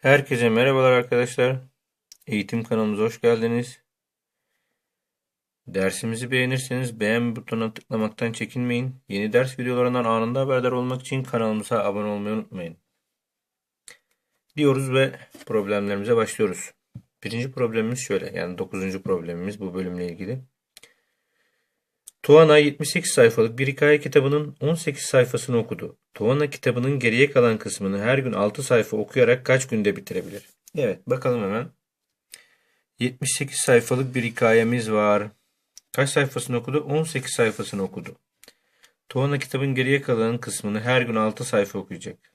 Herkese merhabalar arkadaşlar. Eğitim kanalımıza hoş geldiniz. Dersimizi beğenirseniz beğen butonuna tıklamaktan çekinmeyin. Yeni ders videolarından anında haberdar olmak için kanalımıza abone olmayı unutmayın. Diyoruz ve problemlerimize başlıyoruz. Birinci problemimiz şöyle. Yani dokuzuncu problemimiz bu bölümle ilgili. Tuana 78 sayfalık bir hikaye kitabının 18 sayfasını okudu. Tuana kitabının geriye kalan kısmını her gün 6 sayfa okuyarak kaç günde bitirebilir? Evet bakalım hemen. 78 sayfalık bir hikayemiz var. Kaç sayfasını okudu? 18 sayfasını okudu. Tuana kitabın geriye kalan kısmını her gün 6 sayfa okuyacak.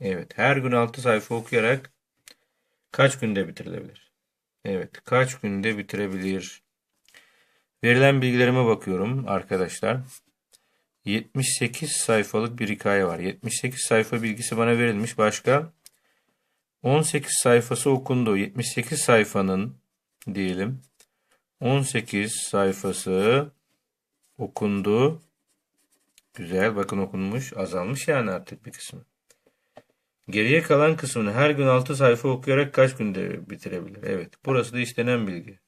Evet her gün 6 sayfa okuyarak kaç günde bitirilebilir? Evet kaç günde bitirebilir? Verilen bilgilerime bakıyorum arkadaşlar. 78 sayfalık bir hikaye var. 78 sayfa bilgisi bana verilmiş. Başka 18 sayfası okundu. 78 sayfanın diyelim 18 sayfası okundu. Güzel bakın okunmuş. Azalmış yani artık bir kısmı. Geriye kalan kısmını her gün 6 sayfa okuyarak kaç günde bitirebilir? Evet. Burası da istenen bilgi.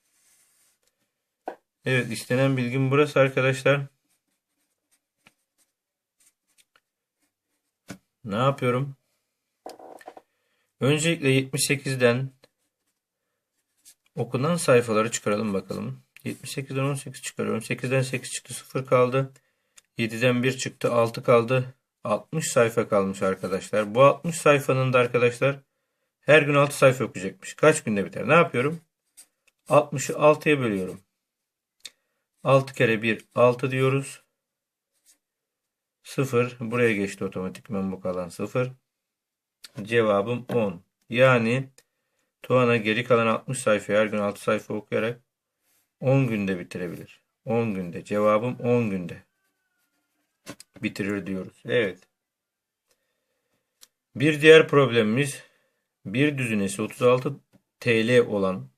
Evet istenen bilgim burası arkadaşlar. Ne yapıyorum? Öncelikle 78'den okunan sayfaları çıkaralım bakalım. 78'den 18 çıkarıyorum. 8'den 8 çıktı 0 kaldı. 7'den 1 çıktı 6 kaldı. 60 sayfa kalmış arkadaşlar. Bu 60 sayfanın da arkadaşlar her gün 6 sayfa okuyacakmış. Kaç günde biter? Ne yapıyorum? 60'ı 6'ya bölüyorum. 6 kere 1 6 diyoruz. 0 buraya geçti otomatikman bu kalan 0. Cevabım 10. Yani Tuana geri kalan 60 sayfayı her gün 6 sayfa okuyarak 10 günde bitirebilir. 10 günde. Cevabım 10 günde. Bitirir diyoruz. Evet. Bir diğer problemimiz bir düzinesi 36 TL olan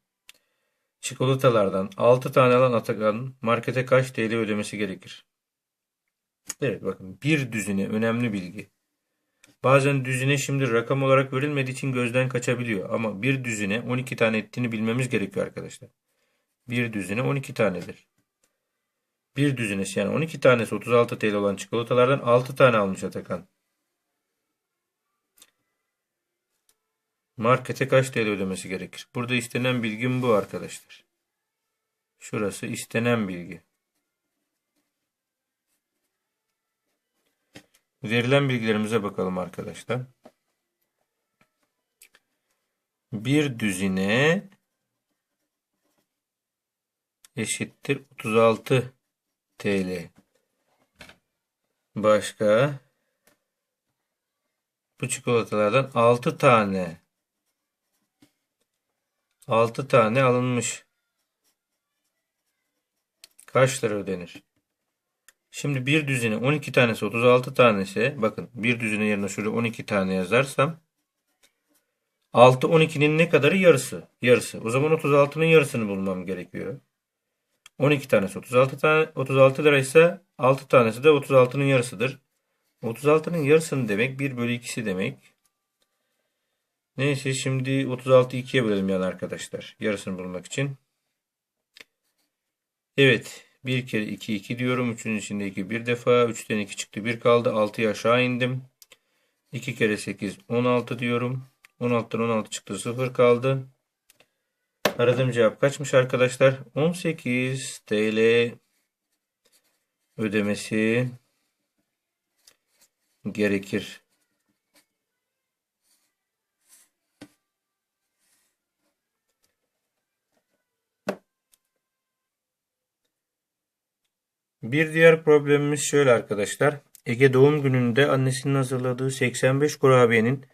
Çikolatalardan 6 tane alan Atakan markete kaç TL ödemesi gerekir? Evet bakın bir düzine önemli bilgi. Bazen düzine şimdi rakam olarak verilmediği için gözden kaçabiliyor. Ama bir düzine 12 tane ettiğini bilmemiz gerekiyor arkadaşlar. Bir düzine 12 tanedir. Bir düzinesi yani 12 tanesi 36 TL olan çikolatalardan 6 tane almış Atakan. Markete kaç TL ödemesi gerekir? Burada istenen bilgim bu arkadaşlar. Şurası istenen bilgi. Verilen bilgilerimize bakalım arkadaşlar. Bir düzine eşittir 36 TL. Başka bu çikolatalardan 6 tane 6 tane alınmış. Kaç lira ödenir? Şimdi bir düzine 12 tanesi 36 tanesi bakın bir düzine yerine şurada 12 tane yazarsam 6 12'nin ne kadarı yarısı? Yarısı. O zaman 36'nın yarısını bulmam gerekiyor. 12 tanesi 36 tane 36 liraysa 6 tanesi de 36'nın yarısıdır. 36'nın yarısını demek 1 bölü 2'si demek. Neyse şimdi 36'yı 2'ye bölelim yani arkadaşlar. Yarısını bulmak için. Evet. 1 kere 2 2 diyorum. 3'ün içinde 2 bir defa. 3'ten 2 çıktı 1 kaldı. 6'ya aşağı indim. 2 kere 8 16 diyorum. 16'dan 16 çıktı 0 kaldı. Aradığım cevap kaçmış arkadaşlar? 18 TL ödemesi gerekir. Bir diğer problemimiz şöyle arkadaşlar. Ege doğum gününde annesinin hazırladığı 85 kurabiyenin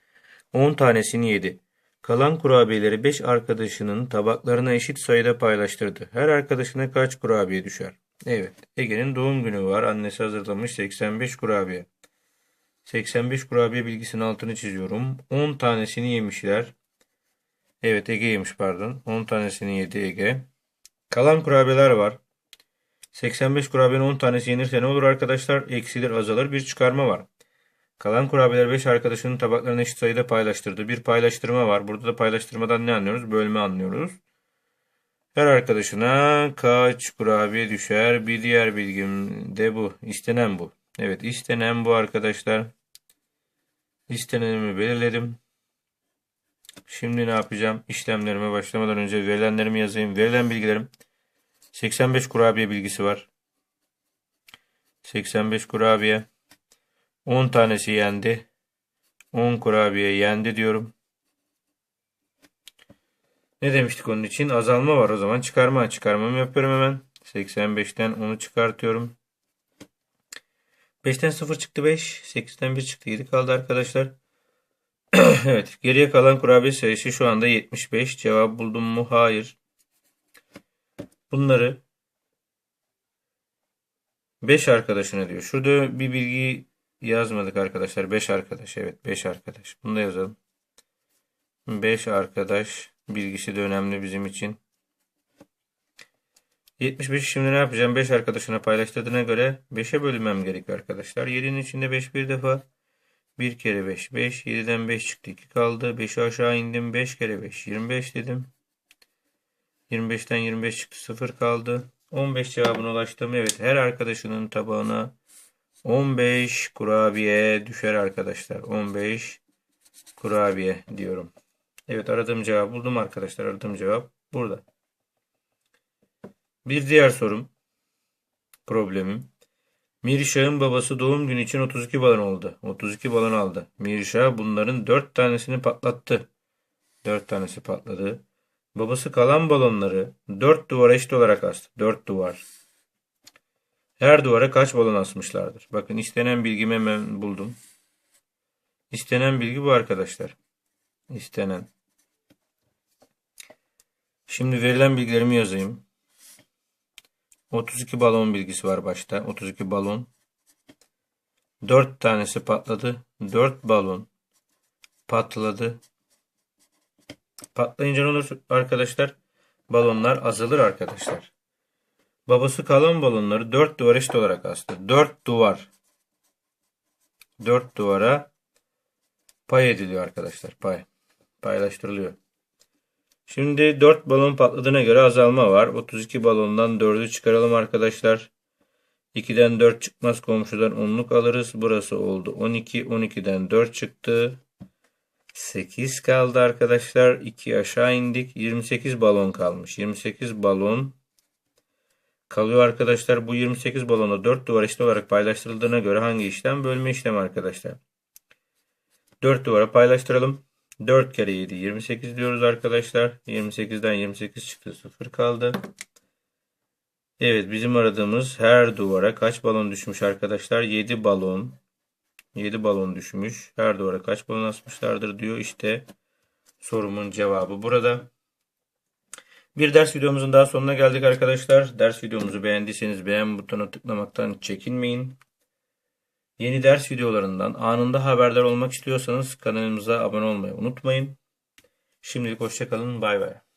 10 tanesini yedi. Kalan kurabiyeleri 5 arkadaşının tabaklarına eşit sayıda paylaştırdı. Her arkadaşına kaç kurabiye düşer? Evet. Ege'nin doğum günü var. Annesi hazırlamış 85 kurabiye. 85 kurabiye bilgisinin altını çiziyorum. 10 tanesini yemişler. Evet Ege yemiş pardon. 10 tanesini yedi Ege. Kalan kurabiyeler var. 85 kurabiyenin 10 tanesi yenirse ne olur arkadaşlar? Eksilir azalır bir çıkarma var. Kalan kurabiyeler 5 arkadaşının tabaklarını eşit sayıda paylaştırdı. Bir paylaştırma var. Burada da paylaştırmadan ne anlıyoruz? Bölme anlıyoruz. Her arkadaşına kaç kurabiye düşer? Bir diğer bilgim de bu. İstenen bu. Evet istenen bu arkadaşlar. İstenenimi belirledim. Şimdi ne yapacağım? İşlemlerime başlamadan önce verilenlerimi yazayım. Verilen bilgilerim 85 kurabiye bilgisi var. 85 kurabiye. 10 tanesi yendi. 10 kurabiye yendi diyorum. Ne demiştik onun için? Azalma var o zaman. Çıkarma. Çıkarmamı yapıyorum hemen. 85'ten 10'u çıkartıyorum. 5'ten 0 çıktı 5. 8'den 1 çıktı 7 kaldı arkadaşlar. evet. Geriye kalan kurabiye sayısı şu anda 75. Cevap buldum mu? Hayır. Bunları 5 arkadaşına diyor. Şurada bir bilgi yazmadık arkadaşlar. 5 arkadaş. Evet 5 arkadaş. Bunu da yazalım. 5 arkadaş bilgisi de önemli bizim için. 75 şimdi ne yapacağım? 5 arkadaşına paylaştırdığına göre 5'e bölmem gerekiyor arkadaşlar. 7'nin içinde 5 bir defa. 1 kere 5 5. 7'den 5 çıktı 2 kaldı. 5'e aşağı indim. 5 kere 5 25 dedim. 25'ten 25 çıktı 0 kaldı. 15 cevabına ulaştım. Evet her arkadaşının tabağına 15 kurabiye düşer arkadaşlar. 15 kurabiye diyorum. Evet aradığım cevabı buldum arkadaşlar. Aradığım cevap burada. Bir diğer sorum. Problemim. Mirşah'ın babası doğum günü için 32 balon oldu. 32 balon aldı. Mirşah bunların 4 tanesini patlattı. 4 tanesi patladı. Babası kalan balonları 4 duvara eşit olarak astı. 4 duvar. Her duvara kaç balon asmışlardır? Bakın istenen bilgimi hemen buldum. İstenen bilgi bu arkadaşlar. İstenen. Şimdi verilen bilgilerimi yazayım. 32 balon bilgisi var başta. 32 balon. 4 tanesi patladı. 4 balon patladı. Patlayınca ne olur arkadaşlar? Balonlar azalır arkadaşlar. Babası kalan balonları 4 duvar eşit olarak astı. 4 duvar. 4 duvara pay ediliyor arkadaşlar. Pay. Paylaştırılıyor. Şimdi 4 balon patladığına göre azalma var. 32 balondan 4'ü çıkaralım arkadaşlar. 2'den 4 çıkmaz komşudan 10'luk alırız. Burası oldu 12. 12'den 4 çıktı. 8 kaldı arkadaşlar. 2 aşağı indik. 28 balon kalmış. 28 balon kalıyor arkadaşlar. Bu 28 balonu 4 duvar eşit olarak paylaştırıldığına göre hangi işlem? Bölme işlemi arkadaşlar. 4 duvara paylaştıralım. 4 kere 7 28 diyoruz arkadaşlar. 28'den 28 çıktı 0 kaldı. Evet bizim aradığımız her duvara kaç balon düşmüş arkadaşlar? 7 balon. 7 balon düşmüş. Her duvara kaç balon asmışlardır diyor. İşte sorumun cevabı burada. Bir ders videomuzun daha sonuna geldik arkadaşlar. Ders videomuzu beğendiyseniz beğen butonuna tıklamaktan çekinmeyin. Yeni ders videolarından anında haberdar olmak istiyorsanız kanalımıza abone olmayı unutmayın. Şimdilik hoşçakalın. Bay bay.